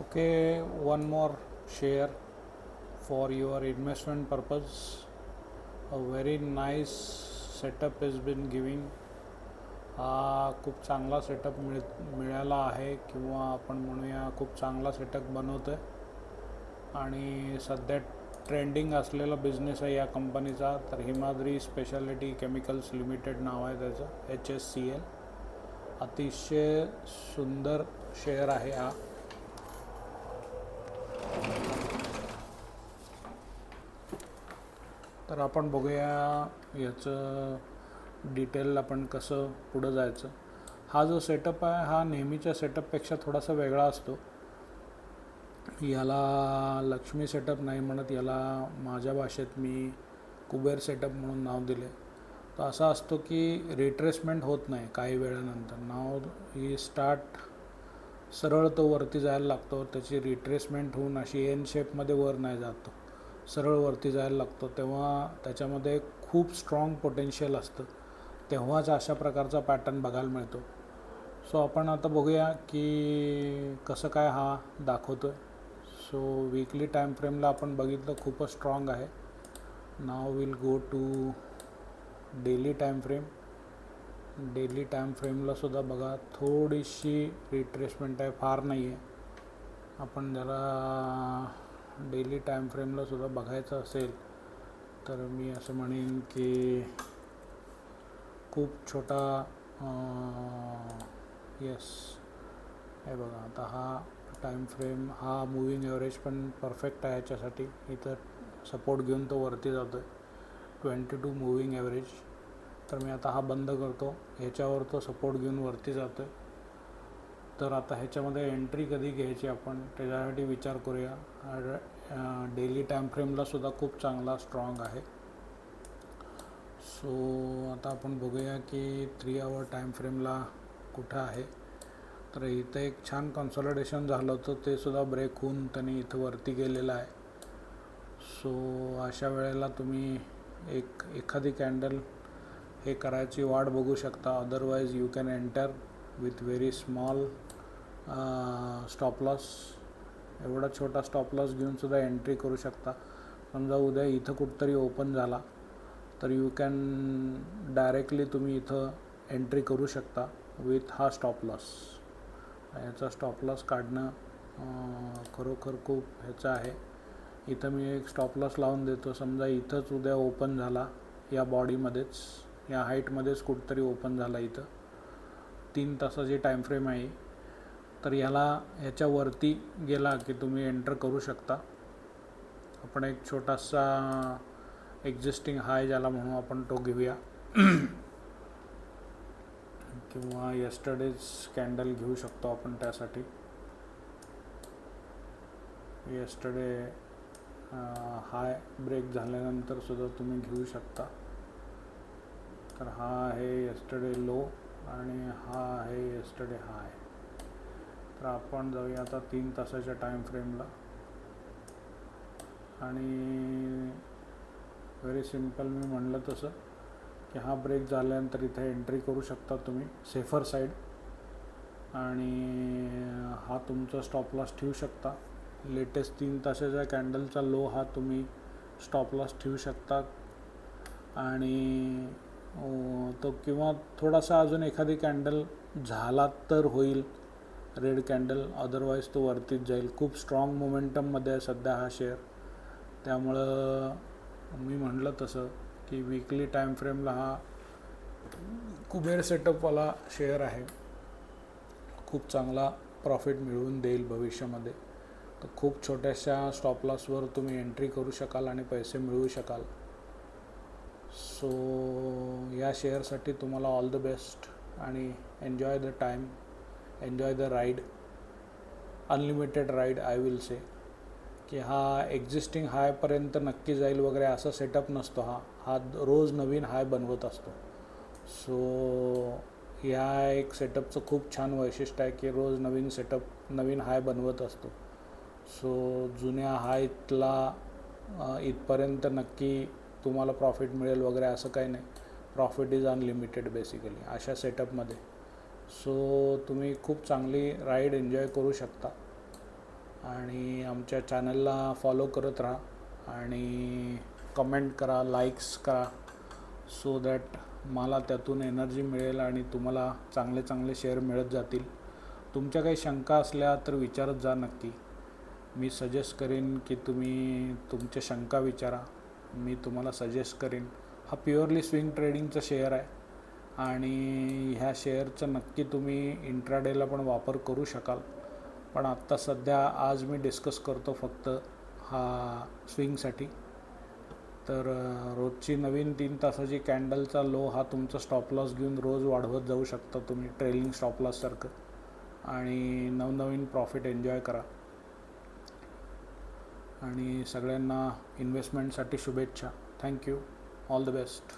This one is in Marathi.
Okay, one more share for your investment purpose. A very nice setup has been giving. हा खूप चांगला सेटअप मिळ मिळाला आहे किंवा आपण म्हणूया खूप चांगला सेटअप बनवतो आहे आणि सध्या ट्रेंडिंग असलेला बिझनेस आहे या कंपनीचा तर हिमाद्री स्पेशालिटी केमिकल्स लिमिटेड नाव आहे त्याचं एच एस सी एल अतिशय सुंदर शेअर आहे हा तर आपण बघूया याचं डिटेल आपण कसं पुढं जायचं. हा जो सेटअप आहे हा नेहमीच्या सेटअपपेक्षा थोडासा वेगळा असतो. याला लक्ष्मी सेटअप नाही म्हणत याला माझ्या भाषेत मी कुबेर सेटअप म्हणून नाव दिले. तर असा असतो की रिट्रेसमेंट होत नाही काही वेळानंतर. नाव ही स्टार्ट सरळ तो वरती जायला लागतो त्याची रिट्रेसमेंट होऊन अशी एन शेपमध्ये वर नाही जातो सरळ वरती जायला लागतो तेव्हा त्याच्यामध्ये खूप स्ट्रॉंग पोटेन्शियल असतं. तेव्हाच अशा प्रकारचा पॅटर्न बघायला मिळतो. सो आपण आता बघूया की कसं काय हा दाखवतो आहे सो वीकली टाईम फ्रेमला आपण बघितलं खूपच स्ट्रॉंग आहे. नाव will go to daily time frame daily time फ्रेमलासुद्धा बघा थोडीशी रिट्रेसमेंट आहे फार नाही आहे आपण जरा डेली टाईम फ्रेमला सुद्धा बघायचं असेल तर मी असं म्हणेन की खूप छोटा येस हे बघा आता हा टाईम फ्रेम हा मुव्हिंग ॲव्हरेज पण परफेक्ट आहे याच्यासाठी. इथं सपोर्ट घेऊन तो वरती जातो आहे ट्वेंटी टू मुव्हिंग ॲव्हरेज तर मी आता हा बंद करतो. ह्याच्यावर तो सपोर्ट घेऊन वरती जातो आहे तर आता ह्याच्यामध्ये एंट्री कधी घ्यायची आपण त्याच्यासाठी विचार करूया. डेली टाईमफ्रेमला सुद्धा खूप चांगला स्ट्रॉंग आहे. सो आता आपण बघूया की थ्री आवर टाईम फ्रेमला कुठं आहे. तर इथं एक छान कन्सॉलिडेशन झालं होतं ते सुद्धा ब्रेक होऊन त्यांनी इथं वरती गेलेलं आहे. सो अशा वेळेला तुम्ही एक एखादी कॅन्डल हे करायची वाट बघू शकता. Otherwise you can enter with very small stop loss एवढा छोटा स्टॉप लॉस घेऊन सुद्धा एंट्री करू शकता. समजा उद्या इथं कुठंतरी ओपन झाला तर यू कॅन डायरेक्टली तुम्ही इथं एंट्री करू शकता विथ हा स्टॉप लॉस याचा स्टॉप लॉस काढणं खरोखर खूप ह्याचं आहे. इथं मी एक स्टॉप लॉस लावून देतो. समजा इथंच उद्या ओपन झाला या बॉडीमध्येच या हाईटमध्येच कुठंतरी ओपन झाला इथं. तीन तासाची टाईम फ्रेम आहे. तर याला ह्याच्यावरती गेला की तुम्ही एंटर करू शकता. आपण एक छोटासा एक्झिस्टिंग हाय ज्याला म्हणू आपण तो घेऊया. किंवा यस्टरडेज कॅन्डल घेऊ शकतो आपण त्यासाठी. यस्टरडे हाय ब्रेक झाल्यानंतर सुद्धा तुम्ही घेऊ शकता. तर हा आहे यस्टरडे लो आणि हा आहे यस्टरडे हाय तर आपण जाऊया आता तीन तासाच्या टाईम फ्रेमला आणि व्हेरी सिंपल मी म्हणलं तसं की हा ब्रेक झाल्यानंतर इथे एंट्री करू शकता तुम्ही सेफर साईड आणि हा तुमचा स्टॉपलास ठेवू शकता. लेटेस्ट तीन तासाच्या कॅन्डलचा लो हा तुम्ही स्टॉपलॉस ठेवू शकता. आणि तो किंवा थोडासा अजून एखादी कॅन्डल झाला तर होईल. रेड कॅन्डल अदरवाईज तो वरतीच जाईल. खूप स्ट्रॉंग मोमेंटममध्ये आहे सध्या हा शेअर त्यामुळं मी म्हणलं तसं की विकली टाईम फ्रेमला हा कुबेर सेटअपवाला शेअर आहे. खूप चांगला प्रॉफिट मिळवून देईल भविष्यामध्ये. तर खूप छोट्याशा स्टॉपलॉसवर तुम्ही एंट्री करू शकाल आणि पैसे मिळवू शकाल. सो या शेअरसाठी तुम्हाला ऑल द बेस्ट आणि enjoy the time enjoy the ride unlimited ride I will say की हा एक्झिस्टिंग हायपर्यंत नक्की जाईल वगैरे असा सेटअप नसतो हा. हा रोज नवीन हाय बनवत असतो. सो ह्या एक सेटअपचं खूप छान वैशिष्ट्य आहे की रोज नवीन सेटअप नवीन हाय बनवत असतो. सो जुन्या हायतला इथपर्यंत नक्की तुम्हाला प्रॉफिट मिळेल वगैरे असं काही नाही. प्रॉफिट इज अनलिमिटेड बेसिकली अशा सेटअपमध्ये सो तुम्ही खूप चांगली राईड एन्जॉय करू शकता. आणि आमच्या चॅनलला फॉलो करत राहा आणि कमेंट करा लाईक्स करा सो दॅट मला त्यातून एनर्जी मिळेल आणि तुम्हाला चांगले चांगले शेअर मिळत जातील. तुमच्या काही शंका असल्या तर विचारत जा नक्की. मी सजेस्ट करेन की तुम्ही तुमच्या शंका विचारा. मी तुम्हाला सजेस्ट करेन. हा प्युअरली स्विंग ट्रेडिंगचा शेअर आहे. आणि ह्या शेअरचं नक्की तुम्ही इंट्राडेला पण वापर करू शकाल. पण आत्ता सध्या आज मी डिस्कस करतो फक्त हा स्विंगसाठी तर रोजची नवीन तीन तासाची कॅन्डलचा लो हा तुमचा स्टॉप लॉस घेऊन रोज वाढवत जाऊ शकता तुम्ही ट्रेलिंग स्टॉप लॉससारखं आणि नवनवीन प्रॉफिट एन्जॉय करा. आणि सगळ्यांना इन्व्हेस्टमेंटसाठी शुभेच्छा. Thank you all the best